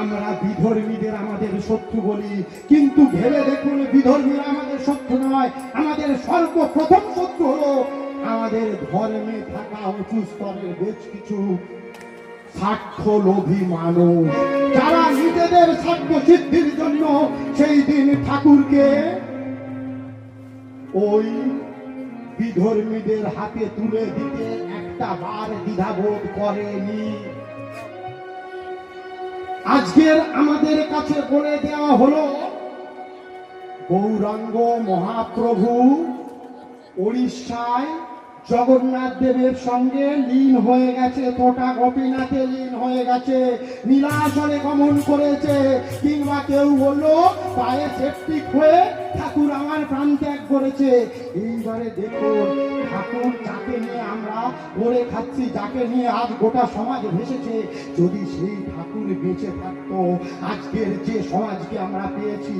আমরা বিধর্মীদের আমাদের শত্রু বলি। কিন্তু ভেবে দেখুন, বিধর্মীরা আমাদের শত্রু নয়, আমাদের সর্বপ্রথম শত্রু হলো আমাদের ধর্মে থাকা উঁচু স্তরের বেশ কিছু মানুষ। যারা নিজেদের সাক্ষ্য সিদ্ধির জন্য সেই দিন ঠাকুরকে ওই বিধর্মীদের হাতে তুলে দিতে একটা বার দ্বিধাবোধ করেনি। আজকের আমাদের কাছে বলে দেওয়া হলো, গৌরাঙ্গ মহাপ্রভু উড়িষ্যায় জগন্নাথ দেবের সঙ্গে লীন হয়ে গেছে তোটা গোপীনাথে লীন হয়ে গেছে, নীলাচলে গমন করেছে, কিংবা কেউ বলল পায়ে সেপ্টিক হয়ে ঠাকুর আমার প্রাণ ত্যাগ করেছে। এইবারে দেখুন ঠাকুর যাকে নিয়ে আমরা করে খাচ্ছি, যাকে নিয়ে আজ গোটা সমাজ ভেসেছে, যদি সেই ঠাকুর বেঁচে থাকতো, আজকের যে সমাজকে আমরা পেয়েছি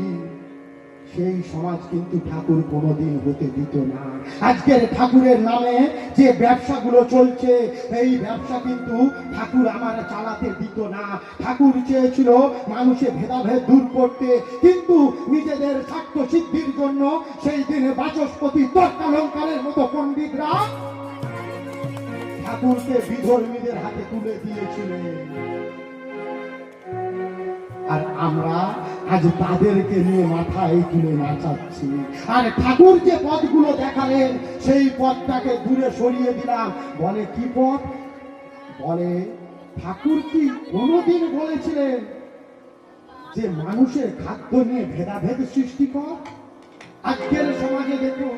সেই সমাজ কিন্তু ঠাকুর কোনোদিন হতে দিত না। আজকের ঠাকুরের নামে যে ব্যবসাগুলো চলছে এই ব্যবসা কিন্তু ঠাকুর আমার চালাতে দিত না। ঠাকুর চেয়েছিল মানুষের ভেদাভেদ দূর করতে, কিন্তু নিজেদের স্বার্থ সিদ্ধির জন্য সেই দিনে বাচস্পতি তর্কালঙ্কারের মতো পণ্ডিতরা ঠাকুরকে বিধর্মীদের হাতে তুলে দিয়েছিলেন। আর আমরা আজ তাদেরকে নিয়ে মাথায় তুলে নাচাচ্ছি। আর ঠাকুর যে পথগুলো দেখালেন, সেই পথটাকে দূরে সরিয়ে দিলাম। বলে, কি পথ? বলে, ঠাকুর কি কোনোদিন বলেছিলেন যে মানুষের খাদ্য নিয়ে ভেদাভেদ সৃষ্টি কর? আজকের সমাজে দেখুন,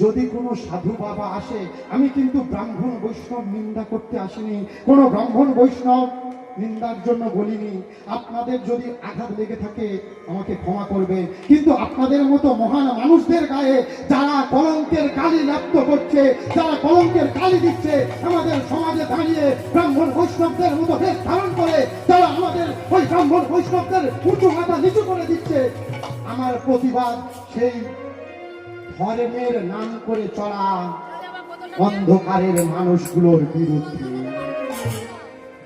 যদি কোনো সাধু বাবা আসে, আমি কিন্তু ব্রাহ্মণ বৈষ্ণব নিন্দা করতে আসিনি। কোনো ব্রাহ্মণ বৈষ্ণব নিন্দার জন্য বলিনি। আপনাদের যদি আঘাত লেগে থাকে আমাকে ক্ষমা করবে কিন্তু আপনাদের মতো মহান মানুষদের গায়ে যারা কলঙ্কের কালি ন্যাপ্ত করছে যারা কলঙ্কের কালি দিচ্ছে আমাদের সমাজে দাঁড়িয়ে ব্রাহ্মণ বৈষ্ণবদের মতো বেশ ধারণ করে তারা আমাদের ওই ব্রাহ্মণ বৈষ্ণবদের উঁচু মাথা নিচু করে দিচ্ছে আমার প্রতিবাদ সেই ধর্মের নাম করে চলা অন্ধকারের মানুষগুলোর বিরুদ্ধে।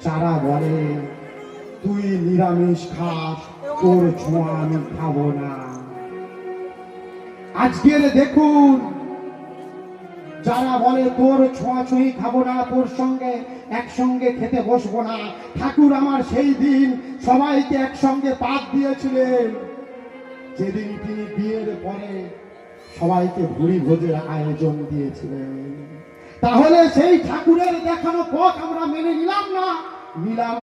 যারা বলে তুই নিরামিষ খাস, তোর ছোঁয়া আমি খাব না। আজকের দেখুন, যারা বলে তোর ছোঁয়াছুঁই খাব না, তোর সঙ্গে একসঙ্গে খেতে বসবো না। ঠাকুর আমার সেই দিন সবাইকে একসঙ্গে পাত দিয়েছিলেন। যেদিন তিনি বিয়ের পরে সবাইকে ভুড়ি ভোজের আয়োজন দিয়েছিলেন। তাহলে সেই ঠাকুরের দেখানো পথ আমরা মেনে নিলাম না। নিলাম